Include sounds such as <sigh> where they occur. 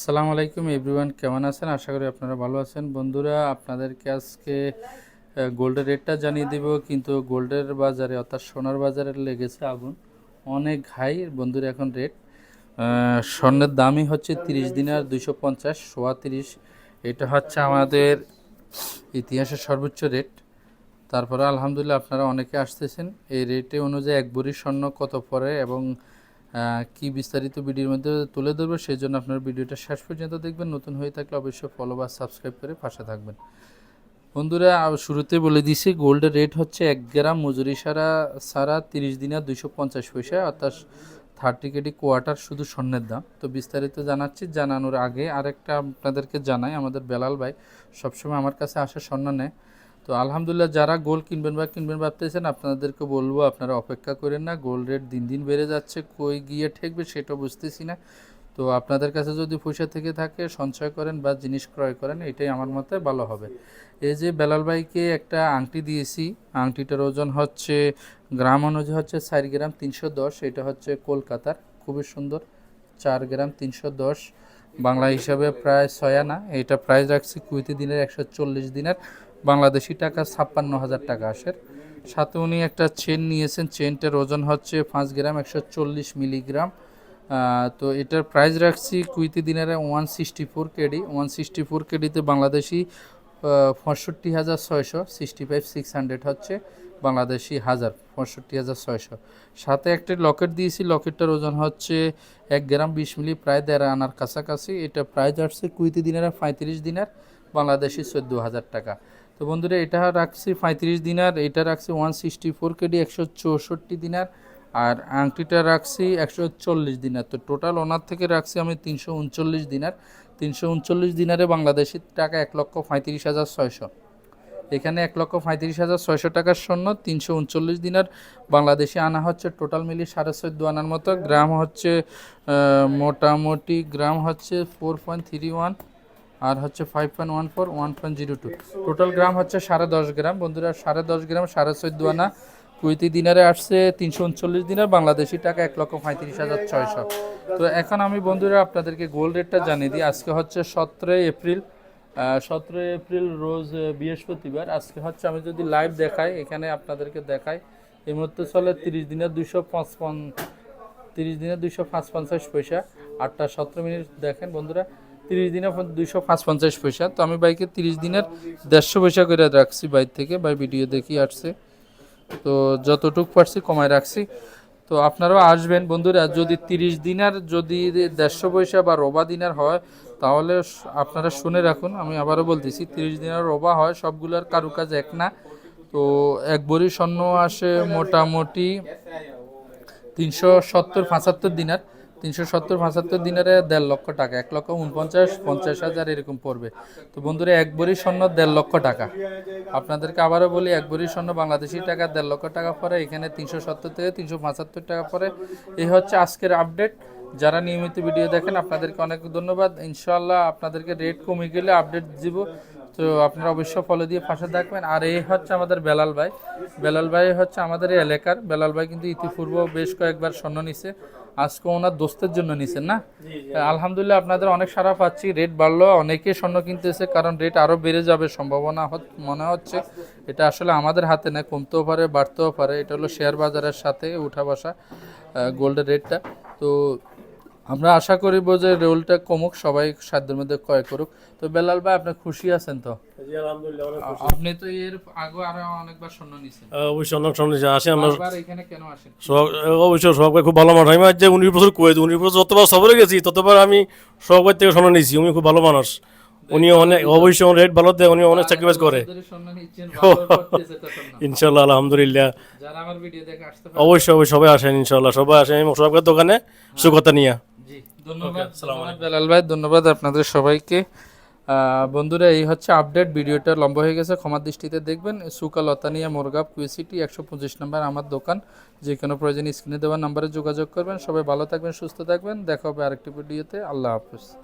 আসসালামু আলাইকুম এভরিওয়ান, কেমন আছেন? আশা করি আপনারা ভালো আছেন। বন্ধুরা, আপনাদেরকে আজকে গোল্ডের রেটটা জানিয়ে দেব, কিন্তু গোল্ডের বাজারে অর্থাৎ সোনার বাজারে লেগেছে আগুন। অনেক হাই, বন্ধুরা, এখন রেট। স্বর্ণের দামই হচ্ছে তিরিশ দিনার দুইশো পঞ্চাশ, সোয়া তিরিশ। এটা হচ্ছে আমাদের ইতিহাসের সর্বোচ্চ রেট। তারপরে আলহামদুলিল্লাহ আপনারা অনেকে আসতেছেন। এই রেটে অনুযায়ী এক ভরি স্বর্ণ কত পরে এবং কি বিস্তারিত ভিডিওর মধ্যে তুলে ধরবো সেই জন্য আপনার ভিডিওটা শেষ পর্যন্ত দেখবেন। নতুন হয়ে থাকলে অবশ্যই ফলো বা সাবস্ক্রাইব করে পাশে থাকবেন। বন্ধুরা শুরুতে বলে দিছি গোল্ডের রেট হচ্ছে এক গ্রাম মজুরি সারা সারা তিরিশ দিনের দুইশো পঞ্চাশ পয়সা, অর্থাৎ থার্টি কেডি কোয়ার্টার শুধু স্বর্ণের দাম। তো বিস্তারিত জানাচ্ছি, জানানোর আগে আরেকটা আপনাদেরকে জানাই, আমাদের বেলাল ভাই সবসময় আমার কাছে আসে স্বর্ণ নেয়। তো আলহামদুলিল্লাহ যারা গোল্ড কিনবেন বা কিনবেন ভাবতেছেন, আপনাদেরকে বলব আপনারা অপেক্ষা করেন না গোল্ড রেট দিন দিন বেড়ে যাচ্ছে, কই গিয়ে ঠেকবে সেটা বুঝতেছি না। তো আপনাদের কাছে যদি পয়সা থেকে থাকে, সঞ্চয় করেন বা জিনিস ক্রয় করেন, এটাই আমার মতে ভালো হবে। এই যে বেলাল ভাইকে একটা আংটি দিয়েছি, আংটিটার ওজন হচ্ছে, গ্রাম অনুযায়ী হচ্ছে চার গ্রাম তিনশো দশ, এটা হচ্ছে কলকাতার, খুবই সুন্দর, চার গ্রাম তিনশো দশ। বাংলা হিসাবে প্রায় ছয় আনা, এটা প্রাইস রাখছি কুইতি দিনের, একশো চল্লিশ দিনের। বাংলাদেশি টাকা ছাপ্পান্ন হাজার টাকা আসে। সাথে উনি একটা চেন নিয়েছেন চেনটার ওজন হচ্ছে পাঁচ গ্রাম একশো চল্লিশ মিলিগ্রাম। তো এটার প্রাইস রাখছি কুইতি দিনের one sixty four KD. One sixty four কেডিতে Bangladeshi পঁয়ষট্টি হাজার ছয়শো সিক্সটি ফাইভ সিক্স হান্ড্রেড হচ্ছে বাংলাদেশি হাজার, পঁয়ষট্টি হাজার ছয়শো। সাথে একটা লকেট দিয়েছি লকেটটার ওজন হচ্ছে এক গ্রাম বিশ মিলি, প্রায় দেড় আনার কাছাকাছি। এটা প্রাইস আসছে কুইতি দিনের পঁয়ত্রিশ দিনের, বাংলাদেশি চোদ্দ হাজার টাকা। তো বন্ধুরা, এটা রাখছি পঁয়ত্রিশ দিনার, এটা রাখছি ওয়ান সিক্সটি ফোর কেডি একশো চৌষট্টি দিনার, আর আংটিটা রাখছি একশো চল্লিশ দিনার। তো টোটাল ওনার থেকে রাখছি আমি তিনশো উনচল্লিশ দিনার। তিনশো উনচল্লিশ দিনারে বাংলাদেশি টাকা এক লক্ষ পঁয়ত্রিশ হাজার ছয়শো। এখানে এক লক্ষ পঁয়ত্রিশ হাজার ছয়শো টাকার স্বর্ণ, তিনশো উনচল্লিশ দিনের। বাংলাদেশি আনা হচ্ছে টোটাল মিলিয়ে সাড়ে চোদ্দ আনার মতো। গ্রাম হচ্ছে মোটামুটি গ্রাম হচ্ছে ফোর পয়েন্ট থ্রি ওয়ান আর হচ্ছে five point one four one point zero two total gram হচ্ছে সাড়ে দশ গ্রাম বন্ধুরা, সাড়ে দশ গ্রাম সাড়ে চোদ্দ আনা কুইতি দিনারে আসছে তিনশো উনচল্লিশ দিনের বাংলাদেশি টাকা, এক লক্ষ পঁয়ত্রিশ হাজার ছয়শো। তো এখন আমি বন্ধুরা আপনাদেরকে গোল্ড রেটটা জানিয়ে দিই। আজকে হচ্ছে সতেরোই এপ্রিল সতেরোই এপ্রিল রোজ বৃহস্পতিবার। আজকে হচ্ছে আমি যদি লাইভ দেখাই, এখানে আপনাদেরকে দেখাই, এই মুহূর্তে চলে তিরিশ দিনের দুইশো পাঁচপন, তিরিশ দিনের দুশো পাঁচ পঞ্চাশ পয়সা। আটটা সতেরো মিনিট দেখেন বন্ধুরা। তিরিশ দিনে দুইশো পাঁচ পঞ্চাশ পয়সা। তো আমি বাইকে তিরিশ দিনের দেড়শো পয়সা করে রাখছি বাইর থেকে বাই ভিডিও দেখি আসছে। তো যতটুক পারছি কমায় রাখছি। তো আপনারাও আসবেন বন্ধুরা, যদি তিরিশ দিনার যদি দেড়শো পয়সা বা রোবা দিনার হয়, তাহলে আপনারা শুনে রাখুন। আমি আবারও বলতেছি, তিরিশ দিনার রোবা হয়, সবগুলোর কারুকাজ এক না। তো এক বড়ি স্বর্ণ আসে মোটামুটি তিনশো সত্তর, পঁচাত্তর দিনার। তিনশো সত্তর পঁচাত্তর দিনারে দেড় লক্ষ টাকা, এক লক্ষ উনপঞ্চাশ, পঞ্চাশ হাজার এরকম পড়বে। তো বন্ধুরা, এক ভরি স্বর্ণ দেড় লক্ষ টাকা। আপনাদেরকে আবারও বলি, এক ভরি স্বর্ণ বাংলাদেশি টাকা দেড় লক্ষ টাকা পরে এখানে তিনশো সত্তর থেকে তিনশো পঁচাত্তর টাকা পরে এই হচ্ছে আজকের আপডেট। যারা নিয়মিত ভিডিও দেখেন, আপনাদেরকে অনেক ধন্যবাদ। ইনশাল্লাহ আপনাদেরকে রেট কমে গেলে আপডেট দিব। তো আপনারা অবশ্যই ফলো দিয়ে পাশে থাকবেন। আর এই হচ্ছে আমাদের বেলাল ভাই। বেলাল ভাই হচ্ছে আমাদের এলাকার। বেলাল ভাই কিন্তু ইতিপূর্ব বেশ কয়েকবার স্বর্ণ নিছে। আজকে ওনার দোস্তের জন্য নিছেন না? আলহামদুলিল্লাহ আপনাদের অনেক সারা পাচ্ছি রেট বাড়লো অনেকে স্বর্ণ কিনতেছে কারণ রেট আরও বেড়ে যাবে সম্ভাবনা মনে হচ্ছে। এটা আসলে আমাদের হাতে না কমতেও পারে বাড়তেও পারে। এটা হলো শেয়ার বাজারের সাথে উঠা বসা গোল্ডের রেটটা তো আমরা আশা করিব যে রোলটা কমুক সবাই সাধ্যের মধ্যে ক্রয় করুক। তো বেলাল ভাই আপনি খুশি আছেন তো? আপনি তো এর আগে আরও অনেকবার স্বর্ণ নিছেন। অবশ্যই অনেক সামনে যে আসে আমরা এখানে কেন আসেন? অবশ্যই সোহাগ খুব ভালো মানুষ। আমি যে উনিশ বছর কুয়েত উনিশ বছর যতবার সফরে গেছি ততবার আমি ভাই থেকে শোনা নিয়েছি উনি খুব ভালো মানুষ। উনি অনেক অবশ্যই রেট ভালো দেয় উনি অনেক স্যাক্রিফাইস করে। স্বর্ণ স্বর্ণ। <laughs> ইনশাল্লাহ আলহামদুলিল্লাহ। যারা আমার ভিডিও দেখে আসতে পারে অবশ্যই অবশ্যই সবাই আসেন ইনশাল্লাহ। সবাই আসেন সোহাগ ভাইয়ের দোকানে সুকথা নিয়ে। জি ধন্যবাদ। বেলাল ভাই ধন্যবাদ আপনাদের সবাইকে। বন্ধুরা এই হচ্ছে আপডেট ভিডিওটা লম্বা হয়ে গেছে ক্ষমার দৃষ্টিতে দেখবেন। সুকা লতানিয়া মোরগাপ কুইসিটি একশো পঁচিশ নম্বর আমার দোকান। যে কোনো প্রয়োজনে স্ক্রিনে দেওয়ার নাম্বারে যোগাযোগ করবেন। সবাই ভালো থাকবেন সুস্থ থাকবেন। দেখা হবে আরেকটি ভিডিওতে। আল্লাহ হাফিজ।